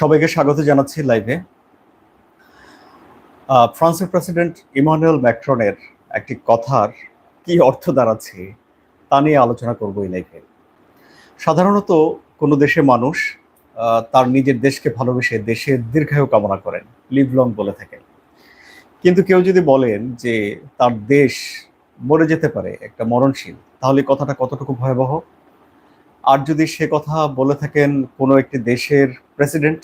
সবাইকে স্বাগত জানাচ্ছি লাইভে ফ্রান্সের প্রেসিডেন্ট ইমানুয়েল ম্যাক্রনের একটি কথার কি অর্থ দাঁড়াচ্ছে তা নিয়ে আলোচনা করব এই লাইভে সাধারণত কোনো দেশে মানুষ তার নিজের দেশকে ভালোবেসে দেশের দীর্ঘায়ু কামনা করেন লিভ লং বলে থাকেন। কিন্তু কেউ যদি বলেন যে তার দেশ মরে যেতে পারে একটা মরণশীল, তাহলে কথাটা কতটুকু ভয়াবহ? আর যদি সে কথা বলে থাকেন কোনো একটি দেশের প্রেসিডেন্ট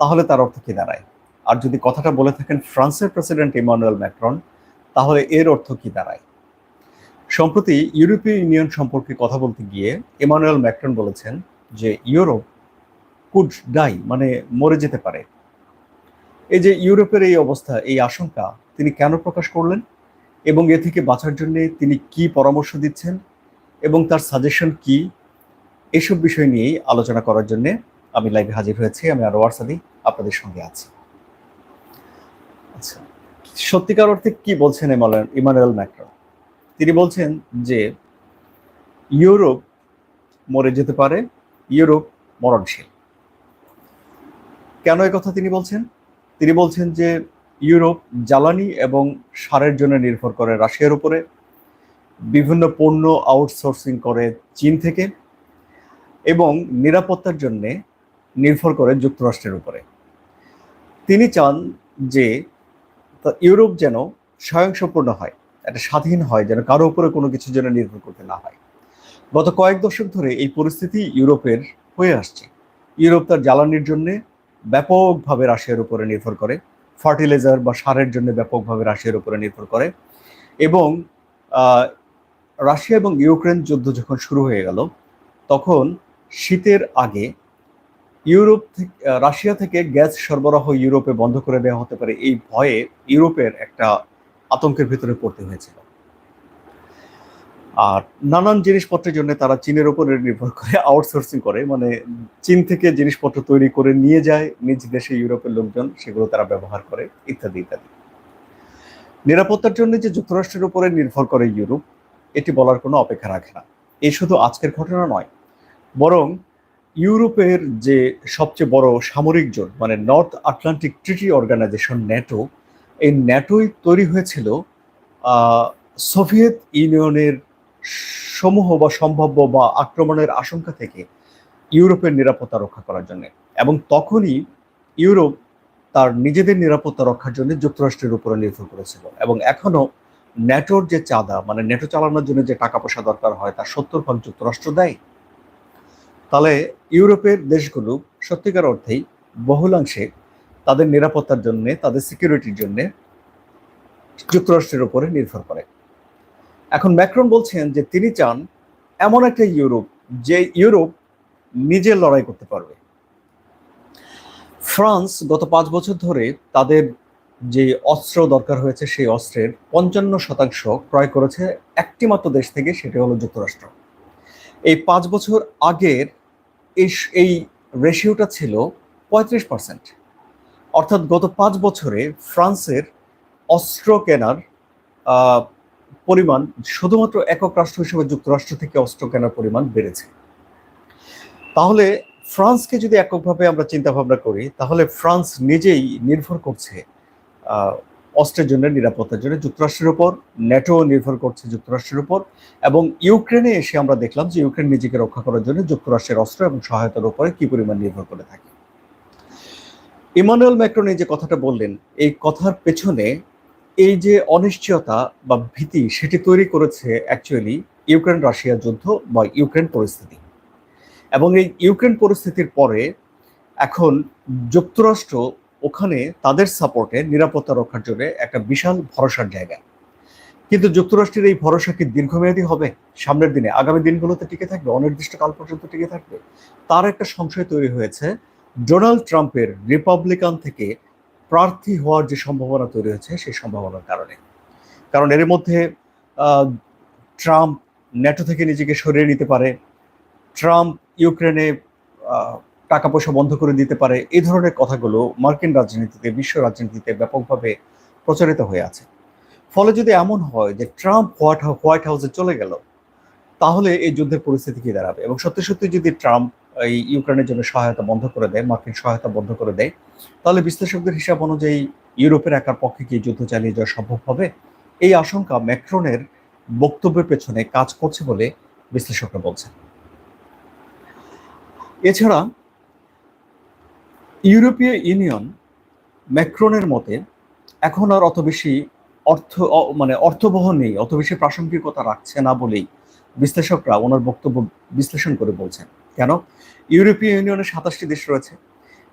তাহলে তার অর্থ কি দাঁড়ায়? আর যদি কথাটা বলে থাকেন ফ্রান্সের প্রেসিডেন্ট ইমানুয়েল ম্যাক্রন তাহলে এর অর্থ কি দাঁড়ায়? সম্প্রতি ইউরোপীয় ইউনিয়ন সম্পর্কে কথা বলতে গিয়ে ইমানুয়েল ম্যাক্রন বলেছেন যে ইউরোপ কুড ডাই মানে মরে যেতে পারে। এই যে ইউরোপের এই অবস্থা, এই আশঙ্কা, তিনি কেন প্রকাশ করলেন? এবং এ থেকে বাঁচার জন্য তিনি কি পরামর্শ দিচ্ছেন? এবং তার সাজেশন কি? এসব বিষয় নিয়েই আলোচনা করার জন্য আমি লাইভে হাজির হয়েছি, আমি আরও ওয়ারসাদি আপনাদের সঙ্গে আছি। আচ্ছা সত্যিকার অর্থে কি বলছেন ইমানুয়েল- ম্যাক্রন? তিনি বলছেন যে, ইউরোপ মরে যেতে পারে, ইউরোপ মরণশীল। কেন কথা তিনি বলছেন? তিনি বলছেন যে, ইউরোপ জ্বালানি এবং সারের জন্য নির্ভর করে রাশিয়ার উপরে। বিভিন্ন পণ্য আউটসোর্সিং করে চীন থেকে। এবং নিরাপত্তার জন্য নির্ভর করে যুক্তরাষ্ট্রের উপরে। তিনি চান যে ইউরোপ যেন স্বয়ংসম্পূর্ণ হয়, একটা স্বাধীন হয়, যেন কারও উপরে কোনো কিছু যেন নির্ভর করতে না হয়। গত কয়েক দশক ধরে এই পরিস্থিতি ইউরোপের হয়ে আসছে। ইউরোপ তার জ্বালানির জন্য ব্যাপকভাবে রাশিয়ার উপরে নির্ভর করে, ফার্টিলাইজার বা সারের জন্য ব্যাপকভাবে রাশিয়ার উপরে নির্ভর করে এবং রাশিয়া এবং ইউক্রেন যুদ্ধ যখন শুরু হয়ে গেল, তখন শীতের আগে ইউরোপ রাশিয়া থেকে গ্যাস সরবরাহ ইউরোপে বন্ধ করে দেওয়া হতে পারে এই ভয়ে ইউরোপের একটা আতঙ্কের ভিতরে পড়তে হয়েছিল। আর নানান জিনিসপত্রের জন্য তারা চীনের উপরে নির্ভর করে আউটসোর্সিং করে মানে চীন থেকে জিনিসপত্র তৈরি করে নিয়ে যায়, নিজ দেশে ইউরোপের লোকজন সেগুলো তারা ব্যবহার করে, ইত্যাদি ইত্যাদি। নিরাপত্তার জন্য যে যুক্তরাষ্ট্রের উপরে নির্ভর করে ইউরোপ, এটি বলার কোনো অপেক্ষা রাখে না। এই শুধু আজকের ঘটনা নয়, বরং ইউরোপের যে সবচেয়ে বড় সামরিক জোট মানে North Atlantic Treaty Organisation NATO, এই ন্যাটোই তৈরি হয়েছিল সোভিয়েত ইউনিয়নের সমূহ বা সম্ভাব্য বা আক্রমণের আশঙ্কা থেকে ইউরোপের নিরাপত্তা রক্ষা করার জন্য। এবং তখনই ইউরোপ তার নিজেদের নিরাপত্তা রক্ষার জন্য যুক্তরাষ্ট্রের উপরে নির্ভর করেছিল। এবং এখনও ন্যাটোর যে চাঁদা মানে ন্যাটো চালানোর জন্য যে টাকা পয়সা দরকার হয়, তার সত্তর ভাগ যুক্তরাষ্ট্র দেয়। তাহলে ইউরোপের দেশগুলো সত্যিকার অর্থেই বহুলাংশে তাদের নিরাপত্তার জন্য, তাদের সিকিউরিটির জন্য যুক্তরাষ্ট্রের উপরে নির্ভর করে। এখন ম্যাক্রন বলছেন যে তিনি চান এমন একটা ইউরোপ যে ইউরোপ নিজে লড়াই করতে পারবে। ফ্রান্স গত পাঁচ বছর ধরে তাদের যে অস্ত্র দরকার হয়েছে, সেই অস্ত্রের পঞ্চান্ন শতাংশ ক্রয় করেছে একটি মাত্র দেশ থেকে, সেটা হলো যুক্তরাষ্ট্র। এই পাঁচ বছর আগের এই এই রেশিওটা ছিল পঁয়ত্রিশ পার্সেন্ট অর্থাৎ গত পাঁচ বছরে ফ্রান্সের অস্ত্র কেনার পরিমাণ শুধুমাত্র একক রাষ্ট্র হিসেবে যুক্তরাষ্ট্র থেকে অস্ত্র কেনার পরিমাণ বেড়েছে। তাহলে ফ্রান্সকে যদি এককভাবে আমরা চিন্তা ভাবনা করি, তাহলে ফ্রান্স নিজেই নির্ভর করছে অস্ত্রের জন্য নিরাপত্তার জন্য যুক্তরাষ্ট্রের উপর ন্যাটো নির্ভর করছে যুক্তরাষ্ট্রের উপর, এবং ইউক্রেনে এসে আমরা দেখলাম যে ইউক্রেন নিজেকে রক্ষা করার জন্য যুক্তরাষ্ট্রের অস্ত্র এবং সহায়তার উপরে কি পরিমাণ নির্ভর করে থাকে। ইমানুয়েল ম্যাক্রন এই যে কথাটা বললেন, এই কথার পেছনে এই যে অনিশ্চয়তা বা ভীতি সেটি তৈরি করেছে অ্যাকচুয়ালি ইউক্রেন রাশিয়া যুদ্ধ বা ইউক্রেন পরিস্থিতি। এবং এই ইউক্রেন পরিস্থিতির পরে এখন যুক্তরাষ্ট্র ওখানে তাদের সাপোর্টে নিরাপত্তা রক্ষার জন্য একটা বিশাল ভরসার জায়গা। কিন্তু যুক্তরাষ্ট্রের এই ভরসা কি দীর্ঘমেয়াদী হবে? সামনের দিনে, আগামী দিনগুলোতে টিকে থাকবে? অনির্দিষ্টকাল পর্যন্ত টিকে থাকবে? তার একটা সংশয় তৈরি হয়েছে। ডোনাল্ড ট্রাম্পের রিপাবলিকান থেকে প্রার্থী হওয়ার যে সম্ভাবনা তৈরি হয়েছে, সেই সম্ভাবনার কারণে। কারণ এর মধ্যে ট্রাম্প ন্যাটো থেকে নিজেকে সরিয়ে নিতে পারে। ট্রাম্প ইউক্রেনে টাকা পয়সা বন্ধ করে দিতে পারে, এই ধরনের কথাগুলো মার্কিন রাজনীতিতে, বিশ্ব রাজনীতিতে ব্যাপকভাবে প্রচারিত হয়ে আছে। ফলে যদি এমন হয় যে ট্রাম্প হোয়াইট হোয়াইট হাউসে চলে গেল, তাহলে এই যুদ্ধের পরিস্থিতি কি দাঁড়াবে? এবং সত্যি সত্যি যদি ট্রাম্প এই ইউক্রেনের জন্য সহায়তা বন্ধ করে দেয়, মার্কিন সহায়তা বন্ধ করে দেয়, তাহলে বিশ্লেষকদের হিসাব অনুযায়ী ইউরোপের একার পক্ষে কি যুদ্ধ চালিয়ে যাওয়া সম্ভব হবে? এই আশঙ্কা ম্যাক্রনের বক্তব্যের পেছনে কাজ করছে বলে বিশ্লেষকরা বলছেন। এছাড়া ইউরোপীয় ইউনিয়ন ম্যাক্রনের মতে এখন আর অত বেশি অর্থ মানে অর্থবহ নেই, অত বেশি প্রাসঙ্গিকতা রাখছে না বলেই বিশ্লেষকরা ওনার বক্তব্য বিশ্লেষণ করে বলছেন। কেন? ইউরোপীয় ইউনিয়নের সাতাশটি দেশ রয়েছে।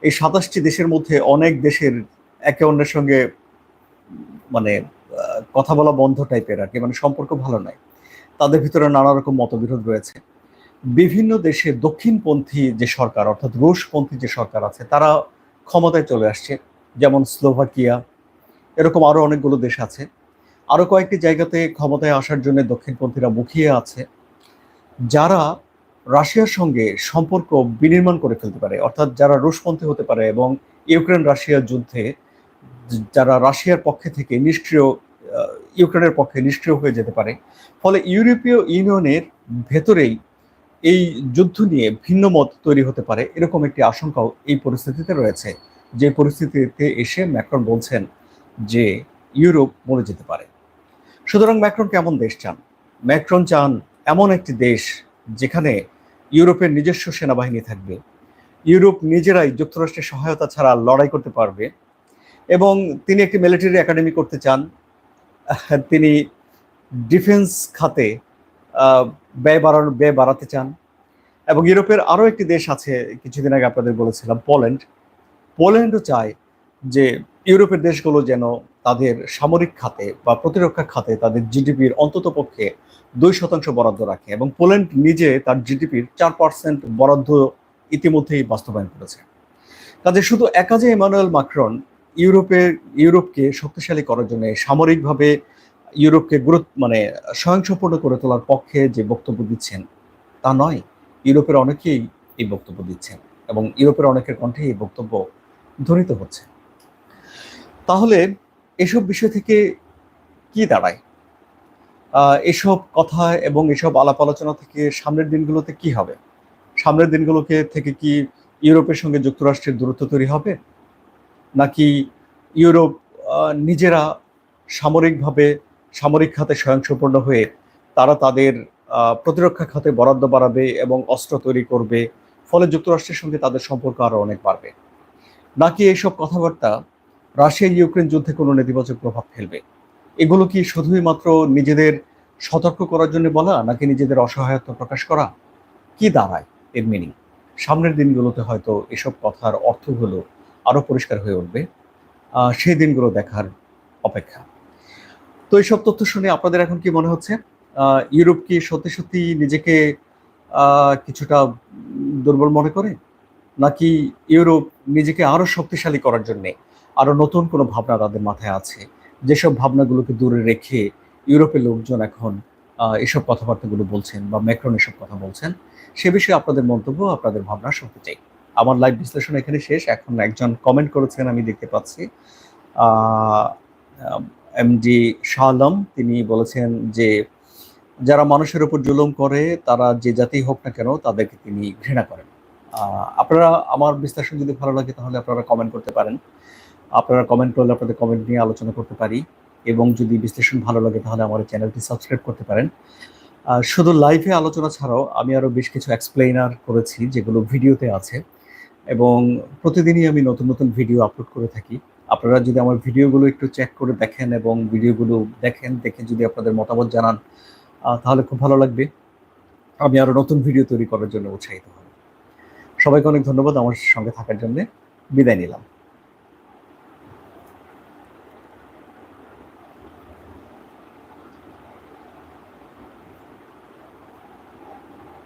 এই সাতাশটি দেশের মধ্যে অনেক দেশের একে অন্যের সঙ্গে মানে কথা বলা বন্ধ টাইপের আর কি মানে সম্পর্ক ভালো নয় তাদের ভিতরে নানা রকম মতবিরোধ রয়েছে। বিভিন্ন দেশে দক্ষিণপন্থী যে সরকার, অর্থাৎ রুশপন্থী যে সরকার আছে, তারা ক্ষমতায় চলে আসছে। যেমন স্লোভাকিয়া, এরকম আরও অনেকগুলো দেশ আছে। আরও কয়েকটি জায়গাতে ক্ষমতায় আসার জন্য দক্ষিণপন্থীরা মুখিয়ে আছে। যারা রাশিয়ার সঙ্গে সম্পর্ক বিনির্মাণ করে ফেলতে পারে, অর্থাৎ যারা রুশপন্থী হতে পারে এবং ইউক্রেন রাশিয়ার যুদ্ধে যারা রাশিয়ার পক্ষে থেকে নিষ্ক্রিয় ইউক্রেনের পক্ষে নিষ্ক্রিয় হয়ে যেতে পারে। ফলে ইউরোপীয় ইউনিয়নের ভেতরেই এই যুদ্ধ নিয়ে ভিন্ন মত তৈরি হতে পারে এরকম একটি আশঙ্কাও এই পরিস্থিতিতে রয়েছে। যে পরিস্থিতিতে এসে ম্যাক্রন বলছেন যে ইউরোপ মরে যেতে পারে। সুতরাং ম্যাক্রন কেমন দেশ চান? ম্যাক্রন চান এমন একটি দেশ যেখানে ইউরোপের নিজস্ব সেনাবাহিনী থাকবে। ইউরোপ নিজেরাই যুক্তরাষ্ট্রের সহায়তা ছাড়া লড়াই করতে পারবে এবং তিনি একটি মিলিটারি একাডেমি করতে চান। তিনি ডিফেন্স খাতে ব্যয় বাড়ানো, ব্যয় বাড়াতে চান। এবং ইউরোপের আরও একটি দেশ আছে, কিছুদিন আগে আপনাদের বলেছিলাম, পোল্যান্ড। পোল্যান্ডও চায় যে ইউরোপের দেশগুলো যেন তাদের সামরিক খাতে বা প্রতিরক্ষা খাতে তাদের জিডিপির অন্তত পক্ষে দুই শতাংশ বরাদ্দ রাখে এবং পোল্যান্ড নিজে তার জিডিপির চার পার্সেন্ট বরাদ্দ ইতিমধ্যেই বাস্তবায়ন করেছে। কাজে শুধু একা যে ইমানুয়েল মাক্রন ইউরোপের, ইউরোপকে শক্তিশালী করার জন্য সামরিকভাবে ইউরোপকে গুরুত্ব মানে স্বয়ংসম্পূর্ণ করে তোলার পক্ষে যে বক্তব্য দিচ্ছেন, তা নয়। ইউরোপের অনেকেই এই বক্তব্য দিচ্ছেন এবং ইউরোপের অনেকের কণ্ঠে এই বক্তব্য ধ্বনিত হচ্ছে। তাহলে এসব বিষয় থেকে কি দাঁড়ায়? এসব কথা এবং এসব আলাপ আলোচনা থেকে সামনের দিনগুলোতে কি হবে? সামনের দিনগুলোকে থেকে কি ইউরোপের সঙ্গে যুক্তরাষ্ট্রের দূরত্ব তৈরি হবে? নাকি ইউরোপ নিজেরা সামরিকভাবে সামরিক খাতে স্বয়ংসম্পূর্ণ হয়ে তারা তাদের প্রতিরক্ষা খাতে বরাদ্দ বাড়াবে এবং অস্ত্র তৈরি করবে। ফলে যুক্তরাষ্ট্রের সঙ্গে তাদের সম্পর্ক আরও অনেক বাড়বে। নাকি এইসব কথাবার্তা রাশিয়া ইউক্রেন যুদ্ধে কোনো নেতিবাচক প্রভাব ফেলবে? এগুলো কি শুধুই মাত্র নিজেদের সতর্ক করার জন্য বলা, নাকি নিজেদের অসহায়ত্ব প্রকাশ করা? কি দাঁড়ায় এর মিনিং সামনের দিনগুলোতে হয়তো এসব কথার অর্থগুলো আরও পরিষ্কার হয়ে উঠবে। সেই দিনগুলো দেখার অপেক্ষা। তো এইসব তথ্য শুনে আপনাদের এখন কি মনে হচ্ছে? ইউরোপ কি সত্যি সত্যি নিজেকে কিছুটা দুর্বল মনে করে? নাকি ইউরোপ নিজেকে আরও শক্তিশালী করার জন্য আরও নতুন কোনো ভাবনা তাদের মাথায় আছে? যেসব ভাবনাগুলোকে দূরে রেখে ইউরোপের লোকজন এখন এসব কথাবার্তাগুলো বলছেন বা ম্যাক্রন এসব কথা বলছেন, সে বিষয়ে আপনাদের মন্তব্য, আপনাদের ভাবনা শুনতে চাই। আমার লাইভ বিশ্লেষণ এখানে শেষ। এখন একজন কমেন্ট করেছেন, আমি দেখতে পাচ্ছি। এমডি শাহ আলম, তিনি বলেছেন যে যারা মানুষের উপর জুলুম করে, তারা যে জাতি হোক না কেন, তাদেরকে তিনি ঘৃণা করেন। আপনারা আমার বিশ্লেষণ যদি ভালো লাগে, তাহলে আপনারা কমেন্ট করতে পারেন। আপনারা কমেন্ট করলে আপনাদের কমেন্ট নিয়ে আলোচনা করতে পারি। এবং যদি বিশ্লেষণ ভালো লাগে, তাহলে আমার চ্যানেলটি সাবস্ক্রাইব করতে পারেন। শুধু লাইভে আলোচনা ছাড়াও, আমি আরও বেশ কিছু এক্সপ্লেইনার করেছি, যেগুলো ভিডিওতে আছে। এবং প্রতিদিনই আমি নতুন নতুন ভিডিও আপলোড করে থাকি। আপনারা যদি আমার ভিডিওগুলো একটু চেক করে দেখেন এবং ভিডিওগুলো দেখেন, দেখে যদি আপনাদের মতামত জানান তাহলে খুব ভালো লাগবে। আমি আরও নতুন ভিডিও তৈরি করার জন্য উৎসাহিত হব। সবাইকে অনেক ধন্যবাদ আমার সঙ্গে থাকার জন্য। বিদায় নিলাম।